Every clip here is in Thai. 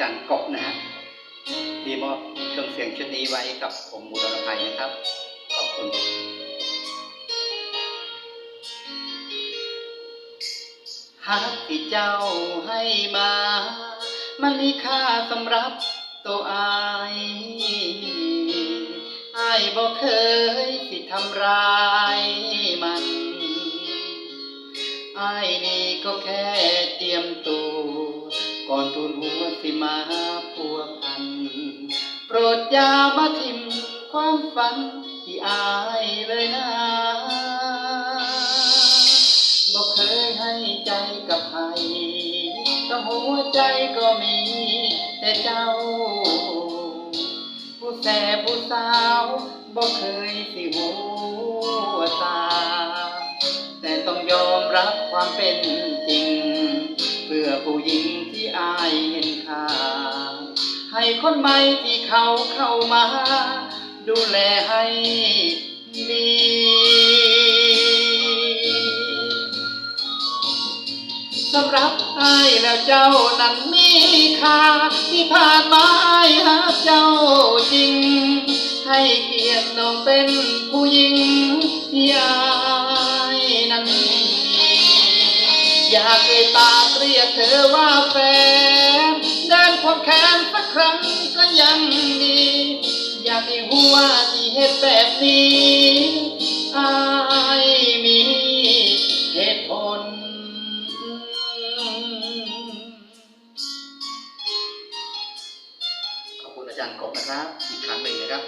จารย์กบนะฮะที่มอบเครื่องเสียงชุดนี้ไว้กับผมมูลนภัยนะครับ ขอบคุณหากที่เจ้าให้มา มันมีค่าสำหรับตัวอายอายบอกเคยสิทำร้ายมันอายนี่ก็แค่เตรียมตัว ก่อนทุนหัวสิมาพัวพัน โปรดอย่ามาทิมความฝันที่อายเลยนะบอกเคยให้ใจกับใครแต่หัวใจก็มี แต่เจ้า ผู้แสบผู้สาวบอกเคยสิหัวตา แต่ต้องยอมรับความเป็นจริง เพื่อผู้หญิง คนใหม่ที่เขาเข้ามา ดูแลให้ดีสำหรับไอายแล้วเจ้านั้นมีค่าที่ผ่านมาไอายหาเจ้าจริง ให้เกียรติน้องเป็นผู้หญิงที่อายนั้นมีอยากเอ่ยปาเรียกเธอว่าแฟน เดินความแค้นสักครั้งก็ยังดี อยากให้หัวที่เหตุแบบนี้อายมีเหตุผล ขอบคุณอาจารย์กบนะครับ อีกครั้งหนึ่งนะครับ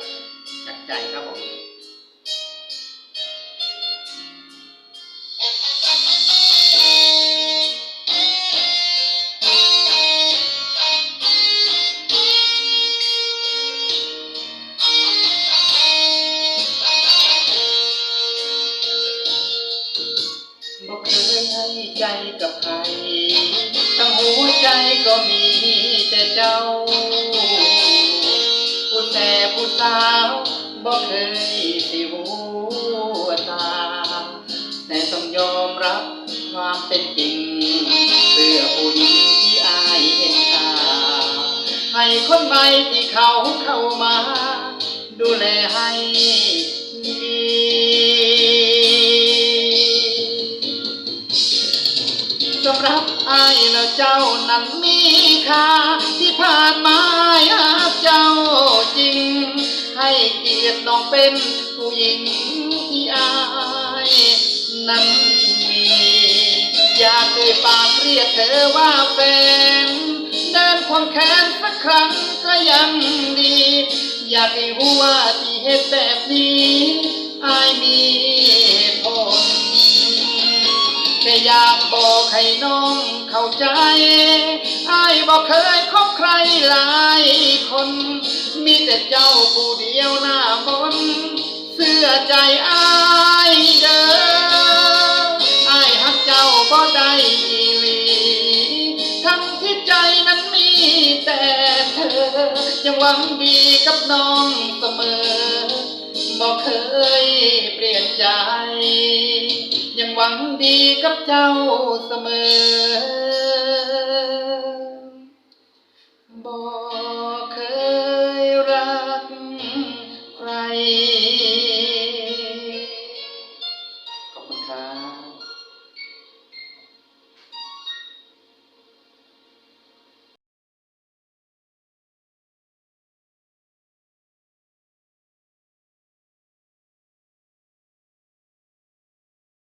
บอกเคยให้ใจกับใครทั้งหัวใจก็มีแต่เจ้า ผู้แต่ผู้สาวบอกเคยสิหัวตา แต่ต้องยอมรับความเป็นจริงเพื่อผู้หญิงที่อายเห็นค่าให้คนใหม่ที่เขาเข้ามา ดูแลให้ อายแล้วเจ้านั้นมีค่าที่ผ่านมาอายหาเจ้าจริง ให้เกียรติน้องเป็นผู้หญิงที่อายนั้นมีอยากเอ่ยปากเรียกเธอว่าแฟนเดินความแค้นสักครั้งก็ยังดี อยากให้รู้ว่าที่เหตุแบบนี้อายมี บอกให้น้องเข้าใจอายบอกเคยคบใครหลายคน มีแต่เจ้าผู้เดียวหน้ามนเสื้อใจอายเด้ออายหักเจ้าบ่ได้อีหลีทั้งที่ใจนั้นมีแต่เธอ ยังหวังดีกับน้องเสมอบอกเคยเปลี่ยนใจ หวังดีกับเจ้าเสมอ